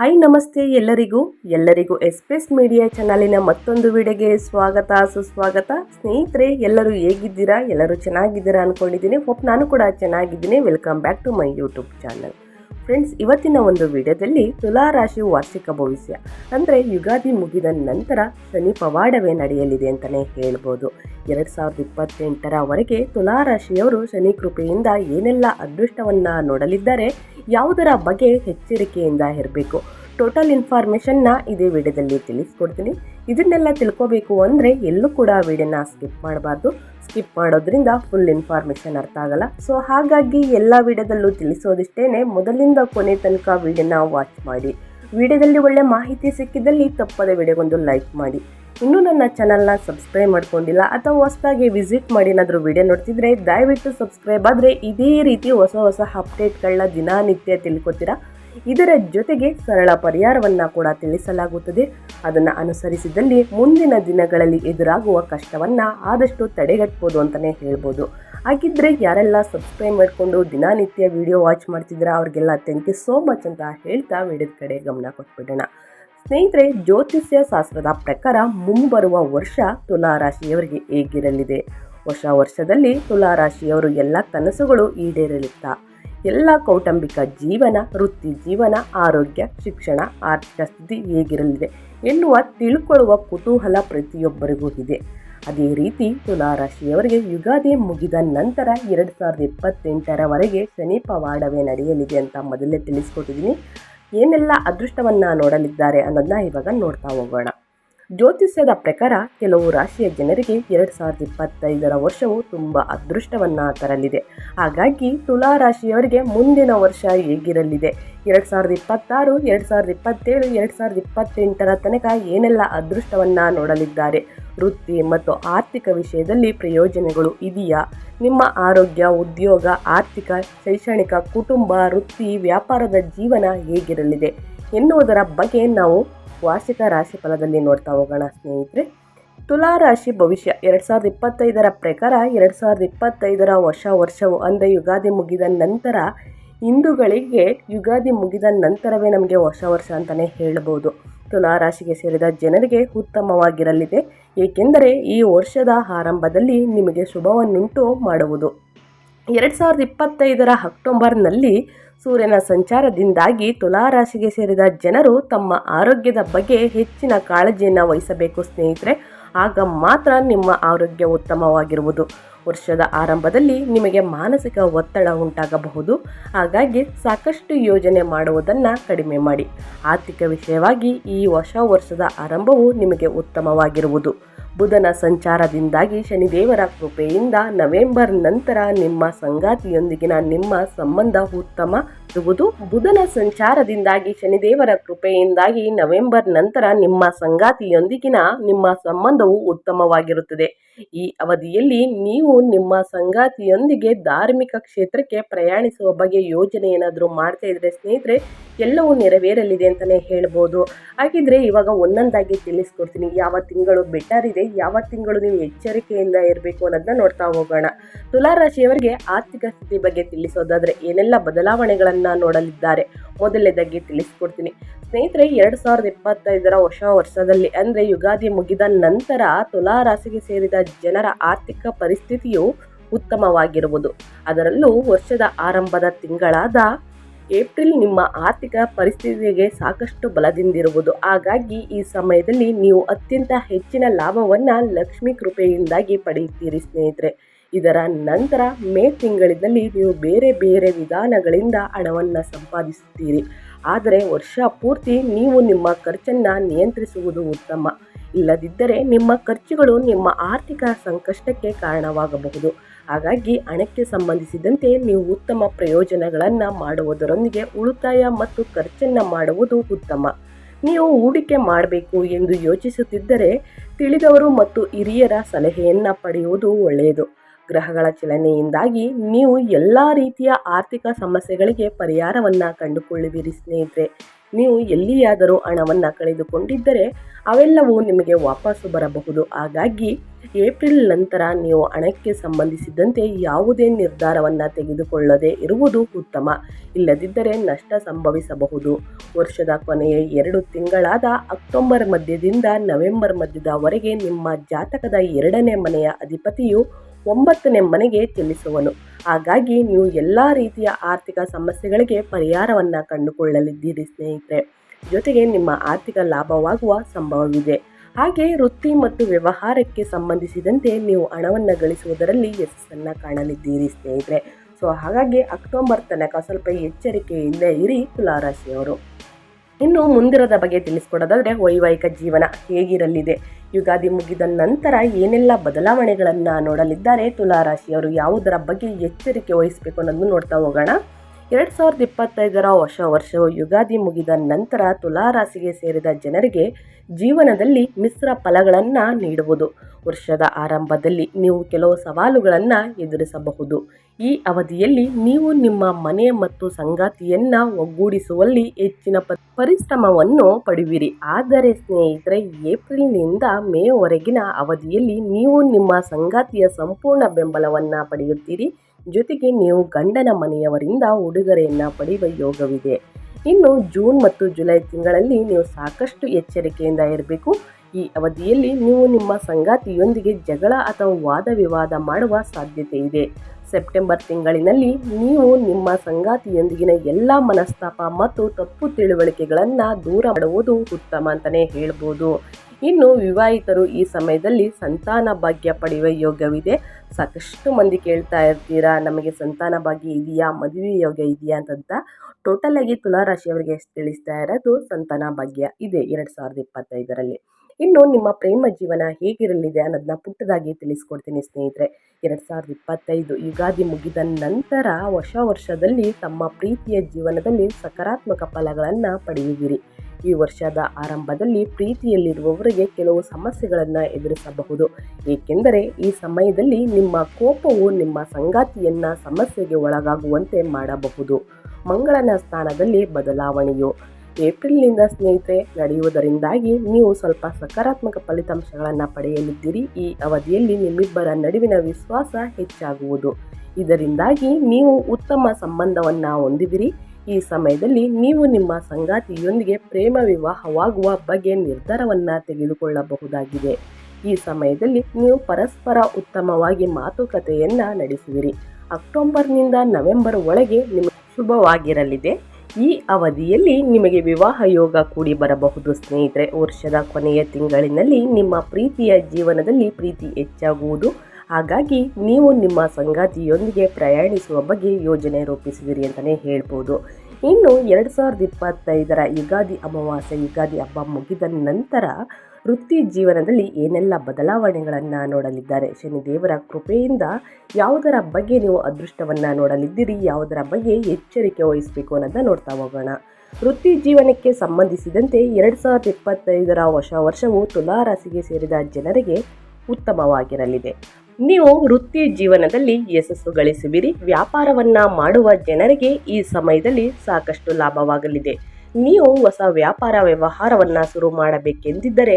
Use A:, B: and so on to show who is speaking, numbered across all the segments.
A: Hi ನಮಸ್ತೆ ಎಲ್ಲರಿಗೂ. ಎಲ್ಲರಿಗೂ ಎಸ್ಪೆಸ್ ಮೀಡಿಯಾ ಚಾನಲಿನ ಮತ್ತೊಂದು ವಿಡಿಯೋಗೆ ಸ್ವಾಗತ, ಸುಸ್ವಾಗತ. ಸ್ನೇಹಿತರೆ, ಎಲ್ಲರೂ ಹೇಗಿದ್ದೀರಾ? ಎಲ್ಲರೂ ಚೆನ್ನಾಗಿದ್ದೀರಾ ಅಂದ್ಕೊಂಡಿದ್ದೀನಿ ಹೋಪ್ ನಾನು ಕೂಡ ಚೆನ್ನಾಗಿದ್ದೀನಿ. Welcome back to my YouTube channel friends, ಇವತ್ತಿನ ಒಂದು ವಿಡಿಯೋದಲ್ಲಿ ತುಲಾ ರಾಶಿ ವಾರ್ಷಿಕ ಭವಿಷ್ಯ, ಅಂದರೆ ಯುಗಾದಿ ಮುಗಿದ ನಂತರ ಶನಿ ಪವಾಡವೇ ನಡೆಯಲಿದೆ ಅಂತಲೇ ಹೇಳ್ಬೋದು. ಎರಡು ಸಾವಿರದ ಇಪ್ಪತ್ತೆಂಟರವರೆಗೆ ತುಲಾ ರಾಶಿಯವರು ಶನಿ ಕೃಪೆಯಿಂದ ಏನೆಲ್ಲ ಅದೃಷ್ಟವನ್ನು ನೋಡಲಿದ್ದಾರೆ, ಯಾವುದರ ಬಗ್ಗೆ ಎಚ್ಚರಿಕೆಯಿಂದ ಇರಬೇಕು. ಟೋಟಲ್ ಇನ್ಫಾರ್ಮೇಷನ್ನ ಇದೇ ವಿಡಿಯೋದಲ್ಲಿ ತಿಳಿಸ್ಕೊಡ್ತೀನಿ. ಇದನ್ನೆಲ್ಲ ತಿಳ್ಕೋಬೇಕು ಅಂದರೆ ಎಲ್ಲೂ ಕೂಡ ವಿಡಿಯೋನ ಸ್ಕಿಪ್ ಮಾಡಬಾರ್ದು. ಸ್ಕಿಪ್ ಮಾಡೋದ್ರಿಂದ ಫುಲ್ ಇನ್ಫಾರ್ಮೇಷನ್ ಅರ್ಥ ಆಗಲ್ಲ. ಸೊ ಹಾಗಾಗಿ ಎಲ್ಲ ವಿಡಿಯೋದಲ್ಲೂ ತಿಳಿಸೋದಿಷ್ಟೇ ಮೊದಲಿಂದ ಕೊನೆ ತನಕ ವಿಡಿಯೋನ ವಾಚ್ ಮಾಡಿ. ವಿಡಿಯೋದಲ್ಲಿ ಒಳ್ಳೆ ಮಾಹಿತಿ ಸಿಕ್ಕಿದಲ್ಲಿ ತಪ್ಪದೆ ವಿಡಿಯೋಗೊಂದು ಲೈಕ್ ಮಾಡಿ. ಇನ್ನೂ ನನ್ನ ಚಾನಲ್ನ ಸಬ್ಸ್ಕ್ರೈಬ್ ಮಾಡ್ಕೊಂಡಿಲ್ಲ ಅಥವಾ ಹೊಸದಾಗಿ ವಿಸಿಟ್ ಮಾಡಿ ಏನಾದರೂ ವಿಡಿಯೋ ನೋಡ್ತಿದ್ರೆ ದಯವಿಟ್ಟು ಸಬ್ಸ್ಕ್ರೈಬ್ ಆದರೆ ಇದೇ ರೀತಿ ಹೊಸ ಹೊಸ ಅಪ್ಡೇಟ್ಗಳನ್ನ ದಿನನಿತ್ಯ ತಿಳ್ಕೊತೀರಾ? ಇದರ ಜೊತೆಗೆ ಸರಳ ಪರಿಹಾರವನ್ನು ಕೂಡ ತಿಳಿಸಲಾಗುತ್ತದೆ. ಅದನ್ನು ಅನುಸರಿಸಿದಲ್ಲಿ ಮುಂದಿನ ದಿನಗಳಲ್ಲಿ ಎದುರಾಗುವ ಕಷ್ಟವನ್ನು ಆದಷ್ಟು ತಡೆಗಟ್ಬೋದು ಅಂತಲೇ ಹೇಳ್ಬೋದು. ಹಾಗಿದ್ದರೆ ಯಾರೆಲ್ಲ ಸಬ್ಸ್ಕ್ರೈಬ್ ಮಾಡಿಕೊಂಡು ದಿನನಿತ್ಯ ವಿಡಿಯೋ ವಾಚ್ ಮಾಡ್ತಿದ್ದೀರಾ, ಅವ್ರಿಗೆಲ್ಲ ಥ್ಯಾಂಕ್ ಯು ಸೋ ಮಚ್ ಅಂತ ಹೇಳ್ತಾ ವಿಡಿಯೋದ ಕಡೆ ಗಮನ ಕೊಟ್ಬಿಡೋಣ. ಸ್ನೇಹಿತರೆ, ಜ್ಯೋತಿಷ್ಯ ಶಾಸ್ತ್ರದ ಪ್ರಕಾರ ಮುಂಬರುವ ವರ್ಷ ತುಲಾ ರಾಶಿಯವರಿಗೆ ಹೇಗಿರಲಿದೆ? ಹೊಸ ವರ್ಷದಲ್ಲಿ ತುಲಾ ರಾಶಿಯವರು ಎಲ್ಲ ಕನಸುಗಳು ಈಡೇರಲಿತ್ತ? ಎಲ್ಲ ಕೌಟುಂಬಿಕ ಜೀವನ, ವೃತ್ತಿ ಜೀವನ, ಆರೋಗ್ಯ, ಶಿಕ್ಷಣ, ಆರ್ಥಿಕ ಸ್ಥಿತಿ ಹೇಗಿರಲಿದೆ ಎನ್ನುವ ತಿಳ್ಕೊಳ್ಳುವ ಕುತೂಹಲ ಪ್ರತಿಯೊಬ್ಬರಿಗೂ ಇದೆ. ಅದೇ ರೀತಿ ತುಲಾರಾಶಿಯವರಿಗೆ ಯುಗಾದಿ ಮುಗಿದ ನಂತರ ಎರಡು ಸಾವಿರದ ಇಪ್ಪತ್ತೆಂಟರವರೆಗೆ ಶನಿ ಪವಾಡವೇ ನಡೆಯಲಿದೆ ಅಂತ ಮೊದಲೇ ತಿಳಿಸ್ಕೊಟ್ಟಿದ್ದೀನಿ. ಏನೆಲ್ಲ ಅದೃಷ್ಟವನ್ನು ನೋಡಲಿದ್ದಾರೆ ಅನ್ನೋದನ್ನ ಇವಾಗ ನೋಡ್ತಾ ಹೋಗೋಣ. ಜ್ಯೋತಿಷ್ಯದ ಪ್ರಕಾರ ಕೆಲವು ರಾಶಿಯ ಜನರಿಗೆ ಎರಡು ಸಾವಿರದ ಇಪ್ಪತ್ತೈದರ ವರ್ಷವು ತುಂಬ ಅದೃಷ್ಟವನ್ನು ತರಲಿದೆ. ಹಾಗಾಗಿ ತುಲಾ ರಾಶಿಯವರಿಗೆ ಮುಂದಿನ ವರ್ಷ ಹೇಗಿರಲಿದೆ? ಎರಡು ಸಾವಿರದ ಇಪ್ಪತ್ತಾರು, ಎರಡು ಸಾವಿರದ ಇಪ್ಪತ್ತೇಳು, ಎರಡು ಸಾವಿರದ ಇಪ್ಪತ್ತೆಂಟರ ತನಕ ಏನೆಲ್ಲ ಅದೃಷ್ಟವನ್ನು ನೋಡಲಿದ್ದಾರೆ? ವೃತ್ತಿ ಮತ್ತು ಆರ್ಥಿಕ ವಿಷಯದಲ್ಲಿ ಪ್ರಯೋಜನಗಳು ಇದೆಯಾ? ನಿಮ್ಮ ಆರೋಗ್ಯ, ಉದ್ಯೋಗ, ಆರ್ಥಿಕ, ಶೈಕ್ಷಣಿಕ, ಕುಟುಂಬ, ವೃತ್ತಿ, ವ್ಯಾಪಾರದ ಜೀವನ ಹೇಗಿರಲಿದೆ? ಎನ್ನುವುದರ ಬಗ್ಗೆ ನಾವು ವಾರ್ಷಿಕ ರಾಶಿ ಫಲದಲ್ಲಿ ನೋಡ್ತಾ ಹೋಗೋಣ ಸ್ನೇಹಿತರೆ. ತುಲಾ ರಾಶಿ ಭವಿಷ್ಯ ಎರಡು ಸಾವಿರದ ಇಪ್ಪತ್ತೈದರ ಪ್ರಕಾರ ಎರಡು ಸಾವಿರದ ಇಪ್ಪತ್ತೈದರ ಹೊಸ ವರ್ಷವು ಅಂದರೆ ಯುಗಾದಿ ಮುಗಿದ ನಂತರ ಹಿಂದೂಗಳಿಗೆ ಯುಗಾದಿ ಮುಗಿದ ನಂತರವೇ ನಮಗೆ ಹೊಸ ವರ್ಷ ಅಂತಲೇ ಹೇಳ್ಬೋದು. ತುಲಾ ರಾಶಿಗೆ ಸೇರಿದ ಜನರಿಗೆ ಉತ್ತಮವಾಗಿರಲಿದೆ. ಏಕೆಂದರೆ ಈ ವರ್ಷದ ಆರಂಭದಲ್ಲಿ ನಿಮಗೆ ಶುಭವನ್ನುಂಟು ಮಾಡುವುದು. ಎರಡು ಸಾವಿರದ ಇಪ್ಪತ್ತೈದರ ಅಕ್ಟೋಬರ್ನಲ್ಲಿ ಸೂರ್ಯನ ಸಂಚಾರದಿಂದಾಗಿ ತುಲಾರಾಶಿಗೆ ಸೇರಿದ ಜನರು ತಮ್ಮ ಆರೋಗ್ಯದ ಬಗ್ಗೆ ಹೆಚ್ಚಿನ ಕಾಳಜಿಯನ್ನು ವಹಿಸಬೇಕು ಸ್ನೇಹಿತರೆ. ಆಗ ಮಾತ್ರ ನಿಮ್ಮ ಆರೋಗ್ಯ ಉತ್ತಮವಾಗಿರುವುದು. ವರ್ಷದ ಆರಂಭದಲ್ಲಿ ನಿಮಗೆ ಮಾನಸಿಕ ಒತ್ತಡ ಉಂಟಾಗಬಹುದು. ಹಾಗಾಗಿ ಸಾಕಷ್ಟು ಯೋಜನೆ ಮಾಡುವುದನ್ನು ಕಡಿಮೆ ಮಾಡಿ. ಆರ್ಥಿಕ ವಿಷಯವಾಗಿ ಈ ಹೊಸ ವರ್ಷದ ಆರಂಭವು ನಿಮಗೆ ಉತ್ತಮವಾಗಿರುವುದು. ಬುಧನ ಸಂಚಾರದಿಂದಾಗಿ ಶನಿದೇವರ ಕೃಪೆಯಿಂದ ನವೆಂಬರ್ ನಂತರ ನಿಮ್ಮ ಸಂಗಾತಿಯೊಂದಿಗಿನ ನಿಮ್ಮ ಸಂಬಂಧ ಉತ್ತಮ ಇರುವುದು ಬುಧನ ಸಂಚಾರದಿಂದಾಗಿ ಶನಿದೇವರ ಕೃಪೆಯಿಂದಾಗಿ ನವೆಂಬರ್ ನಂತರ ನಿಮ್ಮ ಸಂಗಾತಿಯೊಂದಿಗಿನ ನಿಮ್ಮ ಸಂಬಂಧವು ಉತ್ತಮವಾಗಿರುತ್ತದೆ. ಈ ಅವಧಿಯಲ್ಲಿ ನೀವು ನಿಮ್ಮ ಸಂಗಾತಿಯೊಂದಿಗೆ ಧಾರ್ಮಿಕ ಕ್ಷೇತ್ರಕ್ಕೆ ಪ್ರಯಾಣಿಸುವ ಬಗ್ಗೆ ಯೋಜನೆ ಏನಾದರೂ ಮಾಡ್ತಾ ಇದ್ರೆ, ಸ್ನೇಹಿತರೆ, ಎಲ್ಲವೂ ನೆರವೇರಲಿದೆ ಅಂತಲೇ ಹೇಳ್ಬೋದು. ಹಾಗಿದ್ರೆ ಇವಾಗ ಒಂದೊಂದಾಗಿ ತಿಳಿಸ್ಕೊಡ್ತೀನಿ. ಯಾವ ತಿಂಗಳು ಬೆಟರ್ ಇದೆ, ಯಾವ ತಿಂಗಳು ನೀವು ಎಚ್ಚರಿಕೆಯಿಂದ ಇರಬೇಕು ಅನ್ನೋದನ್ನ ನೋಡ್ತಾ ಹೋಗೋಣ. ತುಲಾರಾಶಿಯವರಿಗೆ ಆರ್ಥಿಕ ಸ್ಥಿತಿ ಬಗ್ಗೆ ತಿಳಿಸೋದಾದರೆ ಏನೆಲ್ಲ ಬದಲಾವಣೆಗಳನ್ನು ನೋಡಲಿದ್ದಾರೆ ಮೊದಲನೇದಾಗಿ ತಿಳಿಸ್ಕೊಡ್ತೀನಿ. ಸ್ನೇಹಿತರೆ, ಎರಡು ಸಾವಿರದ ಇಪ್ಪತ್ತೈದರ ಹೊಸ ವರ್ಷದಲ್ಲಿ ಅಂದರೆ ಯುಗಾದಿ ಮುಗಿದ ನಂತರ ತುಲಾ ರಾಶಿಗೆ ಸೇರಿದ ಜನರ ಆರ್ಥಿಕ ಪರಿಸ್ಥಿತಿಯು ಉತ್ತಮವಾಗಿರುವುದು. ಅದರಲ್ಲೂ ವರ್ಷದ ಆರಂಭದ ತಿಂಗಳಾದ ಏಪ್ರಿಲ್ ನಿಮ್ಮ ಆರ್ಥಿಕ ಪರಿಸ್ಥಿತಿಗೆ ಸಾಕಷ್ಟು ಬಲದಿಂದಿರುವುದು. ಹಾಗಾಗಿ ಈ ಸಮಯದಲ್ಲಿ ನೀವು ಅತ್ಯಂತ ಹೆಚ್ಚಿನ ಲಾಭವನ್ನು ಲಕ್ಷ್ಮಿ ಕೃಪೆಯಿಂದಾಗಿ ಪಡೆಯುತ್ತೀರಿ ಸ್ನೇಹಿತರೆ. ಇದರ ನಂತರ ಮೇ ತಿಂಗಳಿನಲ್ಲಿ ನೀವು ಬೇರೆ ಬೇರೆ ವಿಧಾನಗಳಿಂದ ಹಣವನ್ನು ಸಂಪಾದಿಸುತ್ತೀರಿ. ಆದರೆ ವರ್ಷ ಪೂರ್ತಿ ನೀವು ನಿಮ್ಮ ಖರ್ಚನ್ನು ನಿಯಂತ್ರಿಸುವುದು ಉತ್ತಮ. ಇಲ್ಲದಿದ್ದರೆ ನಿಮ್ಮ ಖರ್ಚುಗಳು ನಿಮ್ಮ ಆರ್ಥಿಕ ಸಂಕಷ್ಟಕ್ಕೆ ಕಾರಣವಾಗಬಹುದು. ಹಾಗಾಗಿ ಹಣಕ್ಕೆ ಸಂಬಂಧಿಸಿದಂತೆ ನೀವು ಉತ್ತಮ ಪ್ರಯೋಜನಗಳನ್ನು ಮಾಡುವುದರೊಂದಿಗೆ ಉಳಿತಾಯ ಮತ್ತು ಖರ್ಚನ್ನು ಮಾಡುವುದು ಉತ್ತಮ. ನೀವು ಹೂಡಿಕೆ ಮಾಡಬೇಕು ಎಂದು ಯೋಚಿಸುತ್ತಿದ್ದರೆ ತಿಳಿದವರು ಮತ್ತು ಹಿರಿಯರ ಸಲಹೆಯನ್ನು ಪಡೆಯುವುದು ಒಳ್ಳೆಯದು. ಗ್ರಹಗಳ ಚಲನೆಯಿಂದಾಗಿ ನೀವು ಎಲ್ಲ ರೀತಿಯ ಆರ್ಥಿಕ ಸಮಸ್ಯೆಗಳಿಗೆ ಪರಿಹಾರವನ್ನು ಕಂಡುಕೊಳ್ಳುವಿರಿ ಸ್ನೇಹಿತರೆ. ನೀವು ಎಲ್ಲಿಯಾದರೂ ಹಣವನ್ನು ಕಳೆದುಕೊಂಡಿದ್ದರೆ ಅವೆಲ್ಲವೂ ನಿಮಗೆ ವಾಪಸ್ಸು ಬರಬಹುದು. ಹಾಗಾಗಿ ಏಪ್ರಿಲ್ ನಂತರ ನೀವು ಹಣಕ್ಕೆ ಸಂಬಂಧಿಸಿದಂತೆ ಯಾವುದೇ ನಿರ್ಧಾರವನ್ನು ತೆಗೆದುಕೊಳ್ಳದೆ ಇರುವುದು ಉತ್ತಮ. ಇಲ್ಲದಿದ್ದರೆ ನಷ್ಟ ಸಂಭವಿಸಬಹುದು. ವರ್ಷದ ಕೊನೆಯ ಎರಡು ತಿಂಗಳಾದ ಅಕ್ಟೋಬರ್ ಮಧ್ಯದಿಂದ ನವೆಂಬರ್ ಮಧ್ಯದವರೆಗೆ ನಿಮ್ಮ ಜಾತಕದ ಎರಡನೇ ಮನೆಯ ಅಧಿಪತಿಯು ಒಂಬತ್ತನೇ ಮನೆಗೆ ಚಲಿಸುವನು ಹಾಗಾಗಿ ನೀವು ಎಲ್ಲ ರೀತಿಯ ಆರ್ಥಿಕ ಸಮಸ್ಯೆಗಳಿಗೆ ಪರಿಹಾರವನ್ನು ಕಂಡುಕೊಳ್ಳಲಿದ್ದೀರಿ ಸ್ನೇಹಿತರೆ. ಜೊತೆಗೆ ನಿಮ್ಮ ಆರ್ಥಿಕ ಲಾಭವಾಗುವ ಸಂಭವವಿದೆ. ಹಾಗೆ ವೃತ್ತಿ ಮತ್ತು ವ್ಯವಹಾರಕ್ಕೆ ಸಂಬಂಧಿಸಿದಂತೆ ನೀವು ಹಣವನ್ನು ಗಳಿಸುವುದರಲ್ಲಿ ಯಶಸ್ಸನ್ನು ಕಾಣಲಿದ್ದೀರಿ ಸ್ನೇಹಿತರೆ. ಸೊ, ಹಾಗಾಗಿ ಅಕ್ಟೋಬರ್ ತನಕ ಸ್ವಲ್ಪ ಎಚ್ಚರಿಕೆಯಿಂದ ಇರಿ ತುಲಾರಾಶಿಯವರು. ಇನ್ನು ಮುಂದಿರದ ಬಗ್ಗೆ ತಿಳಿಸ್ಕೊಡೋದಾದರೆ ವೈವಾಹಿಕ ಜೀವನ ಹೇಗಿರಲಿದೆ? ಯುಗಾದಿ ಮುಗಿದ ನಂತರ ಏನೆಲ್ಲ ಬದಲಾವಣೆಗಳನ್ನು ನೋಡಲಿದ್ದಾರೆ? ತುಲಾರಾಶಿಯವರು ಯಾವುದರ ಬಗ್ಗೆ ಎಚ್ಚರಿಕೆ ವಹಿಸಬೇಕು ಅನ್ನೋದನ್ನು ನೋಡ್ತಾ ಹೋಗೋಣ. ಎರಡು ಸಾವಿರದ ಇಪ್ಪತ್ತೈದರ ಹೊಸ ವರ್ಷವು ಯುಗಾದಿ ಮುಗಿದ ನಂತರ ತುಲಾರಾಶಿಗೆ ಸೇರಿದ ಜನರಿಗೆ ಜೀವನದಲ್ಲಿ ಮಿಶ್ರ ಫಲಗಳನ್ನು ನೀಡುವುದು. ವರ್ಷದ ಆರಂಭದಲ್ಲಿ ನೀವು ಕೆಲವು ಸವಾಲುಗಳನ್ನು ಎದುರಿಸಬಹುದು. ಈ ಅವಧಿಯಲ್ಲಿ ನೀವು ನಿಮ್ಮ ಮನೆ ಮತ್ತು ಸಂಗಾತಿಯನ್ನ ಒಗ್ಗೂಡಿಸುವಲ್ಲಿ ಹೆಚ್ಚಿನ ಪರಿಶ್ರಮವನ್ನು ಪಡೆಯುವಿರಿ ಆದರೆ ಸ್ನೇಹಿತರೆ, ಏಪ್ರಿಲ್ನಿಂದ ಮೇವರೆಗಿನ ಅವಧಿಯಲ್ಲಿ ನೀವು ನಿಮ್ಮ ಸಂಗಾತಿಯ ಸಂಪೂರ್ಣ ಬೆಂಬಲವನ್ನು ಪಡೆಯುತ್ತೀರಿ. ಜೊತೆಗೆ ನೀವು ಗಂಡನ ಮನೆಯವರಿಂದ ಉಡುಗೊರೆಯನ್ನು ಪಡೆಯುವ ಯೋಗವಿದೆ. ಇನ್ನು ಜೂನ್ ಮತ್ತು ಜುಲೈ ತಿಂಗಳಲ್ಲಿ ನೀವು ಸಾಕಷ್ಟು ಎಚ್ಚರಿಕೆಯಿಂದ ಇರಬೇಕು. ಈ ಅವಧಿಯಲ್ಲಿ ನೀವು ನಿಮ್ಮ ಸಂಗಾತಿಯೊಂದಿಗೆ ಜಗಳ ಅಥವಾ ವಾದ ವಿವಾದ ಮಾಡುವ ಸಾಧ್ಯತೆ ಇದೆ. ಸೆಪ್ಟೆಂಬರ್ ತಿಂಗಳಿನಲ್ಲಿ ನೀವು ನಿಮ್ಮ ಸಂಗಾತಿಯೊಂದಿಗಿನ ಎಲ್ಲ ಮನಸ್ತಾಪ ಮತ್ತು ತಪ್ಪು ತಿಳುವಳಿಕೆಗಳನ್ನು ದೂರ ಮಾಡುವುದು ಉತ್ತಮ ಅಂತಲೇ ಹೇಳ್ಬೋದು. ಇನ್ನು ವಿವಾಹಿತರು ಈ ಸಮಯದಲ್ಲಿ ಸಂತಾನ ಭಾಗ್ಯ ಪಡೆಯುವ ಯೋಗವಿದೆ ಸಾಕಷ್ಟು ಮಂದಿ ಕೇಳ್ತಾ ಇರ್ತೀರಾ, ನಮಗೆ ಸಂತಾನ ಭಾಗ್ಯ ಇದೆಯಾ, ಮದುವೆ ಯೋಗ ಇದೆಯಾ ಅಂತಂತ? ಟೋಟಲ್ ಆಗಿ ತುಲಾರಾಶಿಯವರಿಗೆ ತಿಳಿಸ್ತಾ ಇರೋದು ಸಂತಾನ ಭಾಗ್ಯ ಇದೆ ಎರಡು ಸಾವಿರದ ಇಪ್ಪತ್ತೈದರಲ್ಲಿ. ಇನ್ನು ನಿಮ್ಮ ಪ್ರೇಮ ಜೀವನ ಹೇಗಿರಲಿದೆ ಅನ್ನೋದನ್ನ ಪುಟ್ಟದಾಗಿ ತಿಳಿಸ್ಕೊಡ್ತೀನಿ ಸ್ನೇಹಿತರೆ. ಎರಡು ಸಾವಿರದ ಇಪ್ಪತ್ತೈದು ಯುಗಾದಿ ಮುಗಿದ ನಂತರ ಹೊಸ ವರ್ಷದಲ್ಲಿ ತಮ್ಮ ಪ್ರೀತಿಯ ಜೀವನದಲ್ಲಿ ಸಕಾರಾತ್ಮಕ ಫಲಗಳನ್ನು ಪಡೆಯುವಿರಿ ಈ ವರ್ಷದ ಆರಂಭದಲ್ಲಿ ಪ್ರೀತಿಯಲ್ಲಿರುವವರಿಗೆ ಕೆಲವು ಸಮಸ್ಯೆಗಳನ್ನು ಎದುರಿಸಬಹುದು. ಏಕೆಂದರೆ ಈ ಸಮಯದಲ್ಲಿ ನಿಮ್ಮ ಕೋಪವು ನಿಮ್ಮ ಸಂಗಾತಿಯನ್ನು ಸಮಸ್ಯೆಗೆ ಒಳಗಾಗುವಂತೆ ಮಾಡಬಹುದು. ಮಂಗಳನ ಸ್ಥಾನದಲ್ಲಿ ಬದಲಾವಣೆಯು ಏಪ್ರಿಲ್ನಿಂದ ಸ್ನೇಹಿತರೆ, ನಡೆಯುವುದರಿಂದಾಗಿ ನೀವು ಸ್ವಲ್ಪ ಸಕಾರಾತ್ಮಕ ಫಲಿತಾಂಶಗಳನ್ನು ಪಡೆಯಲಿದ್ದೀರಿ. ಈ ಅವಧಿಯಲ್ಲಿ ನಿಮ್ಮಿಬ್ಬರ ನಡುವಿನ ವಿಶ್ವಾಸ ಹೆಚ್ಚಾಗುವುದು. ಇದರಿಂದಾಗಿ ನೀವು ಉತ್ತಮ ಸಂಬಂಧವನ್ನು ಹೊಂದಿದಿರಿ ಈ ಸಮಯದಲ್ಲಿ ನೀವು ನಿಮ್ಮ ಸಂಗಾತಿಯೊಂದಿಗೆ ಪ್ರೇಮ ವಿವಾಹವಾಗುವ ಬಗ್ಗೆ ನಿರ್ಧಾರವನ್ನು ತೆಗೆದುಕೊಳ್ಳಬಹುದಾಗಿದೆ. ಈ ಸಮಯದಲ್ಲಿ ನೀವು ಪರಸ್ಪರ ಉತ್ತಮವಾಗಿ ಮಾತುಕತೆಯನ್ನು ನಡೆಸುವಿರಿ. ಅಕ್ಟೋಬರ್ನಿಂದ ನವೆಂಬರ್ ಒಳಗೆ ನಿಮಗೆ ಶುಭವಾಗಿರಲಿದೆ. ಈ ಅವಧಿಯಲ್ಲಿ ನಿಮಗೆ ವಿವಾಹ ಯೋಗ ಕೂಡಿ ಬರಬಹುದು, ಸ್ನೇಹಿತರೆ. ವರ್ಷದ ಕೊನೆಯ ತಿಂಗಳಿನಲ್ಲಿ ನಿಮ್ಮ ಪ್ರೀತಿಯ ಜೀವನದಲ್ಲಿ ಪ್ರೀತಿ ಹೆಚ್ಚಾಗುವುದು. ಹಾಗಾಗಿ ನೀವು ನಿಮ್ಮ ಸಂಗಾತಿಯೊಂದಿಗೆ ಪ್ರಯಾಣಿಸುವ ಬಗ್ಗೆ ಯೋಜನೆ ರೂಪಿಸಿದಿರಿ ಅಂತಲೇ ಹೇಳ್ಬೋದು. ಇನ್ನು ಎರಡು ಸಾವಿರದ ಇಪ್ಪತ್ತೈದರ ಯುಗಾದಿ ಅಮಾವಾಸ್ಯೆ, ಯುಗಾದಿ ಹಬ್ಬ ಮುಗಿದ ನಂತರ ವೃತ್ತಿ ಜೀವನದಲ್ಲಿ ಏನೆಲ್ಲ ಬದಲಾವಣೆಗಳನ್ನು ನೋಡಲಿದ್ದಾರೆ? ಶನಿದೇವರ ಕೃಪೆಯಿಂದ ಯಾವುದರ ಬಗ್ಗೆ ನೀವು ಅದೃಷ್ಟವನ್ನು ನೋಡಲಿದ್ದೀರಿ? ಯಾವುದರ ಬಗ್ಗೆ ಎಚ್ಚರಿಕೆ ವಹಿಸಬೇಕು ಅನ್ನೋದನ್ನು ನೋಡ್ತಾ ಹೋಗೋಣ. ವೃತ್ತಿ ಜೀವನಕ್ಕೆ ಸಂಬಂಧಿಸಿದಂತೆ ಎರಡು ಸಾವಿರದ ಇಪ್ಪತ್ತೈದರ ಹೊಸ ವರ್ಷವು ತುಲಾರಾಸಿಗೆ ಸೇರಿದ ಜನರಿಗೆ ಉತ್ತಮವಾಗಿರಲಿದೆ. ನೀವು ವೃತ್ತಿ ಜೀವನದಲ್ಲಿ ಯಶಸ್ಸು ಗಳಿಸುವಿರಿ. ವ್ಯಾಪಾರವನ್ನ ಮಾಡುವ ಜನರಿಗೆ ಈ ಸಮಯದಲ್ಲಿ ಸಾಕಷ್ಟು ಲಾಭವಾಗಲಿದೆ. ನೀವು ಹೊಸ ವ್ಯಾಪಾರ ವ್ಯವಹಾರವನ್ನು ಶುರು ಮಾಡಬೇಕೆಂದಿದ್ದರೆ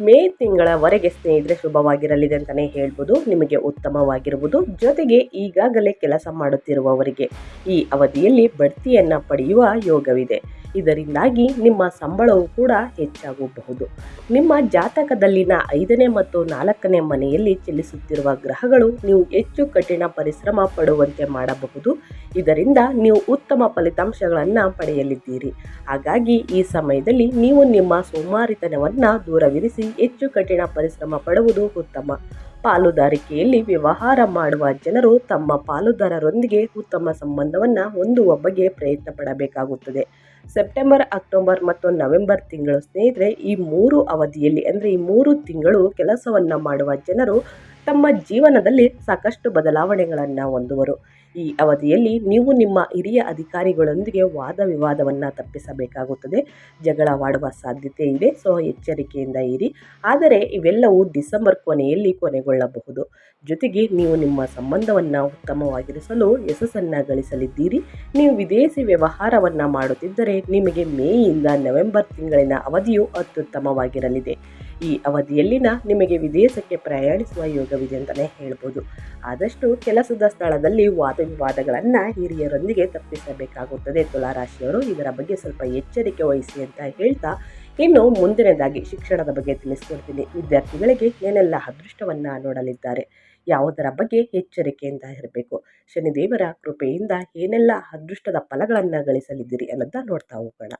A: ಮೇ ತಿಂಗಳವರೆಗೆ ಸ್ನೇಹಿತರೆ ಶುಭವಾಗಿರಲಿದೆ ಅಂತಲೇ ಹೇಳ್ಬೋದು. ನಿಮಗೆ ಉತ್ತಮವಾಗಿರುವುದು. ಜೊತೆಗೆ ಈಗಾಗಲೇ ಕೆಲಸ ಮಾಡುತ್ತಿರುವವರಿಗೆ ಈ ಅವಧಿಯಲ್ಲಿ ಬಡ್ತಿಯನ್ನು ಪಡೆಯುವ ಯೋಗವಿದೆ. ಇದರಿಂದಾಗಿ ನಿಮ್ಮ ಸಂಬಳವು ಕೂಡ ಹೆಚ್ಚಾಗಬಹುದು. ನಿಮ್ಮ ಜಾತಕದಲ್ಲಿನ ಐದನೇ ಮತ್ತು ನಾಲ್ಕನೇ ಮನೆಯಲ್ಲಿ ಚಲಿಸುತ್ತಿರುವ ಗ್ರಹಗಳು ನೀವು ಹೆಚ್ಚು ಕಠಿಣ ಪರಿಶ್ರಮ ಪಡುವಂತೆ ಮಾಡಬಹುದು. ಇದರಿಂದ ನೀವು ಉತ್ತಮ ಫಲಿತಾಂಶಗಳನ್ನು ಪಡೆಯಲಿದ್ದೀರಿ. ಹಾಗಾಗಿ ಈ ಸಮಯದಲ್ಲಿ ನೀವು ನಿಮ್ಮ ಸೋಮಾರಿತನವನ್ನು ದೂರವಿರಿಸಿ ಹೆಚ್ಚು ಕಠಿಣ ಪರಿಶ್ರಮ ಪಡುವುದು ಉತ್ತಮ. ಪಾಲುದಾರಿಕೆಯಲ್ಲಿ ವ್ಯವಹಾರ ಮಾಡುವ ಜನರು ತಮ್ಮ ಪಾಲುದಾರರೊಂದಿಗೆ ಉತ್ತಮ ಸಂಬಂಧವನ್ನು ಹೊಂದುವ ಬಗ್ಗೆ ಪ್ರಯತ್ನ ಪಡಬೇಕಾಗುತ್ತದೆ. ಸೆಪ್ಟೆಂಬರ್, ಅಕ್ಟೋಬರ್ ಮತ್ತು ನವೆಂಬರ್ ತಿಂಗಳು. ಸ್ನೇಹಿತರೆ, ಈ ಮೂರು ಅವಧಿಯಲ್ಲಿ, ಅಂದರೆ ಈ ಮೂರು ತಿಂಗಳು ಕೆಲಸವನ್ನು ಮಾಡುವ ಜನರು ತಮ್ಮ ಜೀವನದಲ್ಲಿ ಸಾಕಷ್ಟು ಬದಲಾವಣೆಗಳನ್ನು ಹೊಂದುವರು. ಈ ಅವಧಿಯಲ್ಲಿ ನೀವು ನಿಮ್ಮ ಹಿರಿಯ ಅಧಿಕಾರಿಗಳೊಂದಿಗೆ ವಾದ ವಿವಾದವನ್ನು ತಪ್ಪಿಸಬೇಕಾಗುತ್ತದೆ. ಜಗಳವಾಡುವ ಸಾಧ್ಯತೆ ಇದೆ. ಸೊ, ಎಚ್ಚರಿಕೆಯಿಂದ ಇರಿ. ಆದರೆ ಇವೆಲ್ಲವೂ ಡಿಸೆಂಬರ್ ಕೊನೆಯಲ್ಲಿ ಕೊನೆಗೊಳ್ಳಬಹುದು. ಜೊತೆಗೆ ನೀವು ನಿಮ್ಮ ಸಂಬಂಧವನ್ನು ಉತ್ತಮವಾಗಿರಿಸಲು ಯಶಸ್ಸನ್ನು ಗಳಿಸಲಿದ್ದೀರಿ. ನೀವು ವಿದೇಶಿ ವ್ಯವಹಾರವನ್ನು ಮಾಡುತ್ತಿದ್ದರೆ ನಿಮಗೆ ಮೇಯಿಂದ ನವೆಂಬರ್ ತಿಂಗಳಿನ ಅವಧಿಯು ಅತ್ಯುತ್ತಮವಾಗಿರಲಿದೆ. ಈ ಅವಧಿಯಲ್ಲಿನ ನಿಮಗೆ ವಿದೇಶಕ್ಕೆ ಪ್ರಯಾಣಿಸುವ ಯೋಗವಿದೆ ಅಂತಲೇ ಹೇಳ್ಬೋದು. ಆದಷ್ಟು ಕೆಲಸದ ಸ್ಥಳದಲ್ಲಿ ವಾದ ವಿವಾದಗಳನ್ನು ಹಿರಿಯರೊಂದಿಗೆ ತಪ್ಪಿಸಬೇಕಾಗುತ್ತದೆ. ತುಲಾರಾಶಿಯವರು ಇದರ ಬಗ್ಗೆ ಸ್ವಲ್ಪ ಎಚ್ಚರಿಕೆ ವಹಿಸಿ ಅಂತ ಹೇಳ್ತಾ ಇನ್ನು ಮುಂದಿನದಾಗಿ ಶಿಕ್ಷಣದ ಬಗ್ಗೆ ತಿಳಿಸ್ಕೊಡ್ತೀನಿ. ವಿದ್ಯಾರ್ಥಿಗಳಿಗೆ ಏನೆಲ್ಲ ಅದೃಷ್ಟವನ್ನು ನೋಡಲಿದ್ದಾರೆ, ಯಾವುದರ ಬಗ್ಗೆ ಎಚ್ಚರಿಕೆಯಿಂದ ಇರಬೇಕು, ಶನಿದೇವರ ಕೃಪೆಯಿಂದ ಏನೆಲ್ಲ ಅದೃಷ್ಟದ ಫಲಗಳನ್ನು ಗಳಿಸಲಿದ್ದೀರಿ ಅನ್ನೋದನ್ನ ನೋಡ್ತಾ ಹೋಗೋಣ.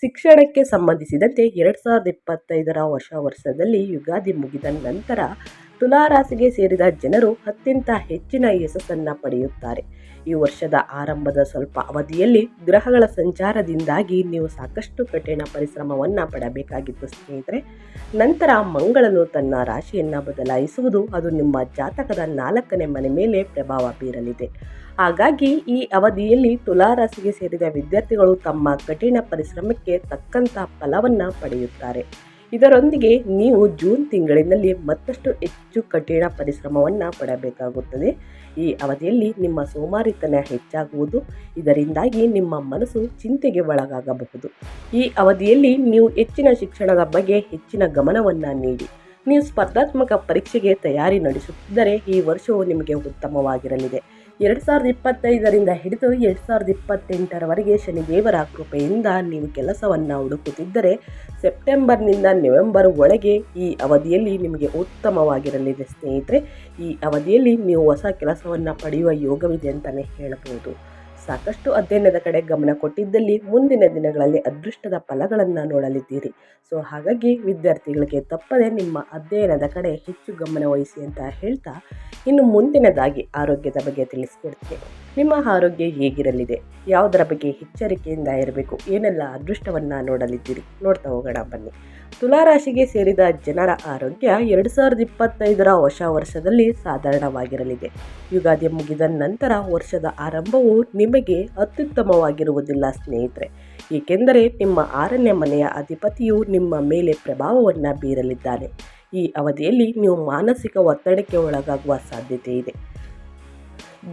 A: ಶಿಕ್ಷಣಕ್ಕೆ ಸಂಬಂಧಿಸಿದಂತೆ ಎರಡು ಸಾವಿರದ ಇಪ್ಪತ್ತೈದರ ಹೊಸ ವರ್ಷದಲ್ಲಿ ಯುಗಾದಿ ಮುಗಿದ ನಂತರ ತುಲಾರಾಶಿಗೆ ಸೇರಿದ ಜನರು ಅತ್ಯಂತ ಹೆಚ್ಚಿನ ಯಶಸ್ಸನ್ನು ಪಡೆಯುತ್ತಾರೆ. ಈ ವರ್ಷದ ಆರಂಭದ ಸ್ವಲ್ಪ ಅವಧಿಯಲ್ಲಿ ಗ್ರಹಗಳ ಸಂಚಾರದಿಂದಾಗಿ ನೀವು ಸಾಕಷ್ಟು ಕಠಿಣ ಪರಿಶ್ರಮವನ್ನು ಪಡಬೇಕಾಗಿತ್ತು ಸ್ನೇಹಿತರೆ. ನಂತರ ಮಂಗಳನು ತನ್ನ ರಾಶಿಯನ್ನು ಬದಲಾಯಿಸುವುದು, ಅದು ನಿಮ್ಮ ಜಾತಕದ ನಾಲ್ಕನೇ ಮನೆ ಮೇಲೆ ಪ್ರಭಾವ ಬೀರಲಿದೆ. ಹಾಗಾಗಿ ಈ ಅವಧಿಯಲ್ಲಿ ತುಲಾರಾಸಿಗೆ ಸೇರಿದ ವಿದ್ಯಾರ್ಥಿಗಳು ತಮ್ಮ ಕಠಿಣ ಪರಿಶ್ರಮಕ್ಕೆ ತಕ್ಕಂಥ ಫಲವನ್ನು ಪಡೆಯುತ್ತಾರೆ. ಇದರೊಂದಿಗೆ ನೀವು ಜೂನ್ ತಿಂಗಳಿನಲ್ಲಿ ಮತ್ತಷ್ಟು ಹೆಚ್ಚು ಕಠಿಣ ಪರಿಶ್ರಮವನ್ನು ಪಡಬೇಕಾಗುತ್ತದೆ. ಈ ಅವಧಿಯಲ್ಲಿ ನಿಮ್ಮ ಸೋಮಾರಿತನ ಹೆಚ್ಚಾಗುವುದು, ಇದರಿಂದಾಗಿ ನಿಮ್ಮ ಮನಸ್ಸು ಚಿಂತೆಗೆ ಒಳಗಾಗಬಹುದು. ಈ ಅವಧಿಯಲ್ಲಿ ನೀವು ಹೆಚ್ಚಿನ ಶಿಕ್ಷಣದ ಬಗ್ಗೆ ಹೆಚ್ಚಿನ ಗಮನವನ್ನು ನೀಡಿ. ನೀವು ಸ್ಪರ್ಧಾತ್ಮಕ ಪರೀಕ್ಷೆಗೆ ತಯಾರಿ ನಡೆಸುತ್ತಿದ್ದರೆ ಈ ವರ್ಷವು ನಿಮಗೆ ಉತ್ತಮವಾಗಿರಲಿದೆ. ಎರಡು ಸಾವಿರದ ಇಪ್ಪತ್ತೈದರಿಂದ ಹಿಡಿದು ಎರಡು ಸಾವಿರದ ಇಪ್ಪತ್ತೆಂಟರವರೆಗೆ ಶನಿದೇವರ ಕೃಪೆಯಿಂದ ನೀವು ಕೆಲಸವನ್ನು ಹುಡುಕುತ್ತಿದ್ದರೆ ಸೆಪ್ಟೆಂಬರ್ನಿಂದ ನವೆಂಬರ್ ಒಳಗೆ ಈ ಅವಧಿಯಲ್ಲಿ ನಿಮಗೆ ಉತ್ತಮವಾಗಿರಲಿದೆ ಸ್ನೇಹಿತರೆ. ಈ ಅವಧಿಯಲ್ಲಿ ನೀವು ಹೊಸ ಕೆಲಸವನ್ನು ಪಡೆಯುವ ಯೋಗವಿದೆ ಅಂತಲೇ ಹೇಳಬಹುದು ಸಾಕಷ್ಟು ಅಧ್ಯಯನದ ಕಡೆ ಗಮನ ಕೊಟ್ಟಿದ್ದಲ್ಲಿ ಮುಂದಿನ ದಿನಗಳಲ್ಲಿ ಅದೃಷ್ಟದ ಫಲಗಳನ್ನು ನೋಡಲಿದ್ದೀರಿ. ಸೊ, ಹಾಗಾಗಿ ವಿದ್ಯಾರ್ಥಿಗಳಿಗೆ ತಪ್ಪದೆ ನಿಮ್ಮ ಅಧ್ಯಯನದ ಕಡೆ ಹೆಚ್ಚು ಗಮನ ವಹಿಸಿ ಅಂತ ಹೇಳ್ತಾ ಇನ್ನು ಮುಂದಿನದಾಗಿ ಆರೋಗ್ಯದ ಬಗ್ಗೆ ತಿಳಿಸ್ಕೊಡ್ತೀನಿ. ನಿಮ್ಮ ಆರೋಗ್ಯ ಹೇಗಿರಲಿದೆ? ಯಾವುದರ ಬಗ್ಗೆ ಎಚ್ಚರಿಕೆಯಿಂದ ಇರಬೇಕು? ಏನೆಲ್ಲ ಅದೃಷ್ಟವನ್ನು ನೋಡಲಿದ್ದೀರಿ? ನೋಡ್ತಾ ಹೋಗೋಣ, ಬನ್ನಿ. ತುಲಾರಾಶಿಗೆ ಸೇರಿದ ಜನರ ಆರೋಗ್ಯ ಎರಡು ಸಾವಿರದ ಇಪ್ಪತ್ತೈದರ ಹೊಸ ವರ್ಷದಲ್ಲಿ ಸಾಧಾರಣವಾಗಿರಲಿದೆ. ಯುಗಾದಿ ಮುಗಿದ ನಂತರ ವರ್ಷದ ಆರಂಭವು ನಿಮಗೆ ಅತ್ಯುತ್ತಮವಾಗಿರುವುದಿಲ್ಲ, ಸ್ನೇಹಿತರೆ. ಏಕೆಂದರೆ ನಿಮ್ಮ ಆರನೇ ಮನೆಯ ಅಧಿಪತಿಯು ನಿಮ್ಮ ಮೇಲೆ ಪ್ರಭಾವವನ್ನು ಬೀರಲಿದ್ದಾನೆ. ಈ ಅವಧಿಯಲ್ಲಿ ನೀವು ಮಾನಸಿಕ ಒತ್ತಡಕ್ಕೆ ಒಳಗಾಗುವ ಸಾಧ್ಯತೆ ಇದೆ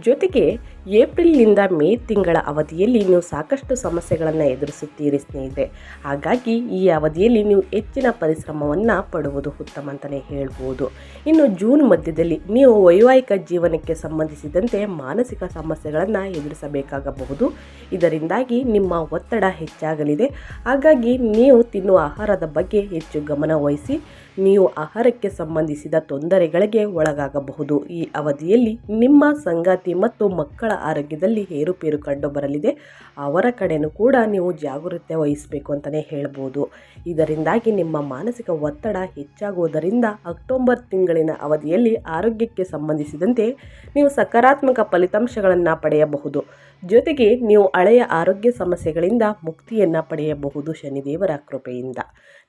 A: ಜೊತೆಗೆ ಏಪ್ರಿಲ್ನಿಂದ ಮೇ ತಿಂಗಳ ಅವಧಿಯಲ್ಲಿ ನೀವು ಸಾಕಷ್ಟು ಸಮಸ್ಯೆಗಳನ್ನು ಎದುರಿಸುತ್ತೀರಿ ಸ್ನೇಹಿತರೆ. ಹಾಗಾಗಿ ಈ ಅವಧಿಯಲ್ಲಿ ನೀವು ಹೆಚ್ಚಿನ ಪರಿಶ್ರಮವನ್ನು ಪಡುವುದು ಉತ್ತಮ ಅಂತಲೇ ಹೇಳ್ಬೋದು. ಇನ್ನು ಜೂನ್ ಮಧ್ಯದಲ್ಲಿ ನೀವು ವೈವಾಹಿಕ ಜೀವನಕ್ಕೆ ಸಂಬಂಧಿಸಿದಂತೆ ಮಾನಸಿಕ ಸಮಸ್ಯೆಗಳನ್ನು ಎದುರಿಸಬೇಕಾಗಬಹುದು. ಇದರಿಂದಾಗಿ ನಿಮ್ಮ ಒತ್ತಡ ಹೆಚ್ಚಾಗಲಿದೆ. ಹಾಗಾಗಿ ನೀವು ತಿನ್ನುವ ಆಹಾರದ ಬಗ್ಗೆ ಹೆಚ್ಚು ಗಮನ ವಹಿಸಿ, ನೀವು ಆಹಾರಕ್ಕೆ ಸಂಬಂಧಿಸಿದ ತೊಂದರೆಗಳಿಗೆ ಒಳಗಾಗಬಹುದು. ಈ ಅವಧಿಯಲ್ಲಿ ನಿಮ್ಮ ಸಂಗಾತಿ ಮತ್ತು ಮಕ್ಕಳ ಆರೋಗ್ಯದಲ್ಲಿ ಏರುಪೇರು ಕಂಡುಬರಲಿದೆ. ಅವರ ಕಡೆನೂ ಕೂಡ ನೀವು ಜಾಗೃತೆ ವಹಿಸಬೇಕು ಅಂತಲೇ ಹೇಳ್ಬೋದು. ಇದರಿಂದಾಗಿ ನಿಮ್ಮ ಮಾನಸಿಕ ಒತ್ತಡ ಹೆಚ್ಚಾಗುವುದರಿಂದ ಅಕ್ಟೋಬರ್ ತಿಂಗಳಿನ ಅವಧಿಯಲ್ಲಿ ಆರೋಗ್ಯಕ್ಕೆ ಸಂಬಂಧಿಸಿದಂತೆ ನೀವು ಸಕಾರಾತ್ಮಕ ಫಲಿತಾಂಶಗಳನ್ನು ಪಡೆಯಬಹುದು. ಜೊತೆಗೆ ನೀವು ಹಳೆಯ ಆರೋಗ್ಯ ಸಮಸ್ಯೆಗಳಿಂದ ಮುಕ್ತಿಯನ್ನು ಪಡೆಯಬಹುದು ಶನಿದೇವರ ಕೃಪೆಯಿಂದ.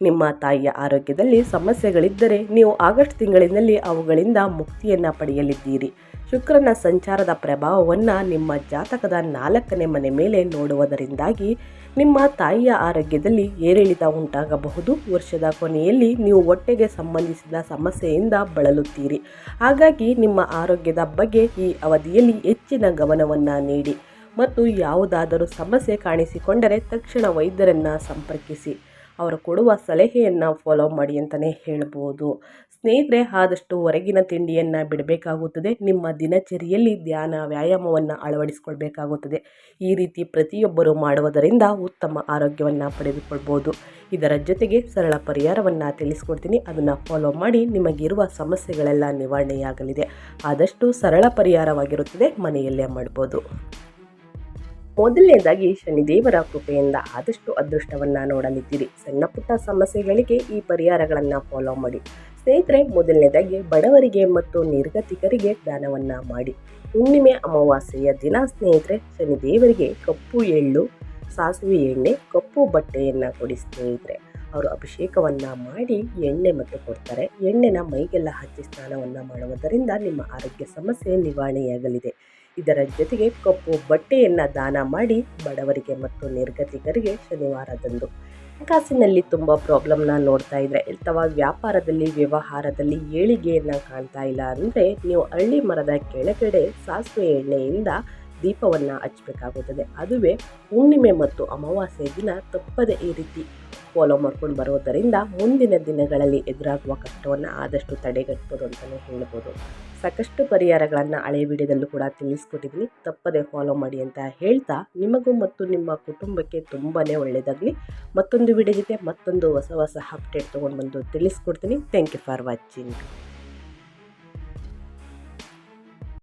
A: ನಿಮ್ಮ ತಾಯಿಯ ಆರೋಗ್ಯದಲ್ಲಿ ಸಮಸ್ಯೆಗಳಿದ್ದರೆ ನೀವು ಆಗಸ್ಟ್ ತಿಂಗಳಿನಲ್ಲಿ ಅವುಗಳಿಂದ ಮುಕ್ತಿಯನ್ನು ಪಡೆಯಲಿದ್ದೀರಿ. ಶುಕ್ರನ ಸಂಚಾರದ ಪ್ರಭಾವವನ್ನು ನಿಮ್ಮ ಜಾತಕದ ನಾಲ್ಕನೇ ಮನೆ ಮೇಲೆ ನೋಡುವುದರಿಂದಾಗಿ ನಿಮ್ಮ ತಾಯಿಯ ಆರೋಗ್ಯದಲ್ಲಿ ಏರಿಳಿತ ಉಂಟಾಗಬಹುದು. ವರ್ಷದ ಕೊನೆಯಲ್ಲಿ ನೀವು ಹೊಟ್ಟೆಗೆ ಸಂಬಂಧಿಸಿದ ಸಮಸ್ಯೆಯಿಂದ ಬಳಲುತ್ತೀರಿ. ಹಾಗಾಗಿ ನಿಮ್ಮ ಆರೋಗ್ಯದ ಬಗ್ಗೆ ಈ ಅವಧಿಯಲ್ಲಿ ಹೆಚ್ಚಿನ ಗಮನವನ್ನು ನೀಡಿ. ಮತ್ತು ಯಾವುದಾದರೂ ಸಮಸ್ಯೆ ಕಾಣಿಸಿಕೊಂಡರೆ ತಕ್ಷಣ ವೈದ್ಯರನ್ನು ಸಂಪರ್ಕಿಸಿ. ಅವರು ಕೊಡುವ ಸಲಹೆಯನ್ನು ಫಾಲೋ ಮಾಡಿ ಅಂತಲೇ ಹೇಳ್ಬೋದು. ಸ್ನೇಹಿತರೆ, ಆದಷ್ಟು ಹೊರಗಿನ ತಿಂಡಿಯನ್ನು ಬಿಡಬೇಕಾಗುತ್ತದೆ. ನಿಮ್ಮ ದಿನಚರಿಯಲ್ಲಿ ಧ್ಯಾನ, ವ್ಯಾಯಾಮವನ್ನು ಅಳವಡಿಸಿಕೊಳ್ಬೇಕಾಗುತ್ತದೆ. ಈ ರೀತಿ ಪ್ರತಿಯೊಬ್ಬರು ಮಾಡುವುದರಿಂದ ಉತ್ತಮ ಆರೋಗ್ಯವನ್ನು ಪಡೆದುಕೊಳ್ಬೋದು. ಇದರ ಜೊತೆಗೆ ಸರಳ ಪರಿಹಾರವನ್ನು ತಿಳಿಸ್ಕೊಡ್ತೀನಿ. ಅದನ್ನು ಫಾಲೋ ಮಾಡಿ ನಿಮಗಿರುವ ಸಮಸ್ಯೆಗಳೆಲ್ಲ ನಿವಾರಣೆಯಾಗಲಿದೆ. ಆದಷ್ಟು ಸರಳ ಪರಿಹಾರವಾಗಿರುತ್ತದೆ. ಮನೆಯಲ್ಲೇ ಮಾಡ್ಬೋದು. ಮೊದಲನೇದಾಗಿ ಶನಿದೇವರ ಕೃಪೆಯಿಂದ ಆದಷ್ಟು ಅದೃಷ್ಟವನ್ನು ನೋಡಲಿದ್ದೀರಿ. ಸಣ್ಣ ಪುಟ್ಟ ಸಮಸ್ಯೆಗಳಿಗೆ ಈ ಪರಿಹಾರಗಳನ್ನು ಫಾಲೋ ಮಾಡಿ. ಸ್ನೇಹಿತರೆ, ಮೊದಲನೇದಾಗಿ ಬಡವರಿಗೆ ಮತ್ತು ನಿರ್ಗತಿಕರಿಗೆ ದಾನವನ್ನು ಮಾಡಿ. ಹುಣ್ಣಿಮೆ ಅಮಾವಾಸ್ಯೆಯ ದಿನ ಸ್ನೇಹಿತರೆ ಶನಿದೇವರಿಗೆ ಕಪ್ಪು ಎಳ್ಳು, ಸಾಸಿವೆ ಎಣ್ಣೆ, ಕಪ್ಪು ಬಟ್ಟೆಯನ್ನು ಕೊಡಿ ಸ್ನೇಹಿತರೆ. ಅವರು ಅಭಿಷೇಕವನ್ನು ಮಾಡಿ ಎಣ್ಣೆ ಮತ್ತು ಕೊಡ್ತಾರೆ. ಎಣ್ಣೆನ ಮೈಗೆಲ್ಲ ಹಚ್ಚಿ ಸ್ನಾನವನ್ನು ಮಾಡುವುದರಿಂದ ನಿಮ್ಮ ಆರೋಗ್ಯ ಸಮಸ್ಯೆ ನಿವಾರಣೆಯಾಗಲಿದೆ. ಇದರ ಜೊತೆಗೆ ಕಪ್ಪು ಬಟ್ಟೆಯನ್ನು ದಾನ ಮಾಡಿ ಬಡವರಿಗೆ ಮತ್ತು ನಿರ್ಗತಿಕರಿಗೆ ಶನಿವಾರದಂದು. ಹಣಕಾಸಿನಲ್ಲಿ ತುಂಬ ಪ್ರಾಬ್ಲಮ್ನ ನೋಡ್ತಾ ಇದ್ರೆ ಅಥವಾ ವ್ಯಾಪಾರದಲ್ಲಿ, ವ್ಯವಹಾರದಲ್ಲಿ ಏಳಿಗೆಯನ್ನು ಕಾಣ್ತಾ ಇಲ್ಲ ಅಂದರೆ ನೀವು ಹಳ್ಳಿ ಮರದ ಕೆಳಗಡೆ ಸಾಸಿವೆ ಎಣ್ಣೆಯಿಂದ ದೀಪವನ್ನು ಹಚ್ಚಬೇಕಾಗುತ್ತದೆ ಅದುವೇ ಹುಣ್ಣಿಮೆ ಮತ್ತು ಅಮಾವಾಸ್ಯೆ ದಿನ ತಪ್ಪದೆ ಈ ರೀತಿ ಫಾಲೋ ಮಾಡ್ಕೊಂಡು ಬರೋದರಿಂದ ಮುಂದಿನ ದಿನಗಳಲ್ಲಿ ಎದುರಾಗುವ ಕಷ್ಟವನ್ನು ಆದಷ್ಟು ತಡೆಗಟ್ಬೋದು ಅಂತಲೇ ಹೇಳ್ಬೋದು. ಸಾಕಷ್ಟು ಪರಿಹಾರಗಳನ್ನು ಹಳೆ ವಿಡಿಯೋದಲ್ಲೂ ಕೂಡ ತಿಳಿಸ್ಕೊಟ್ಟಿದ್ದೀನಿ. ತಪ್ಪದೆ ಫಾಲೋ ಮಾಡಿ ಅಂತ ಹೇಳ್ತಾ ನಿಮಗೂ ಮತ್ತು ನಿಮ್ಮ ಕುಟುಂಬಕ್ಕೆ ತುಂಬಾ ಒಳ್ಳೆಯದಾಗಲಿ ಮತ್ತೊಂದು ವಿಡಿಯೋ ಜೊತೆ ಮತ್ತೊಂದು ಹೊಸ ಹೊಸ ಅಪ್ಡೇಟ್ ತೊಗೊಂಡು ಬಂದು ತಿಳಿಸ್ಕೊಡ್ತೀನಿ. Thank you for watching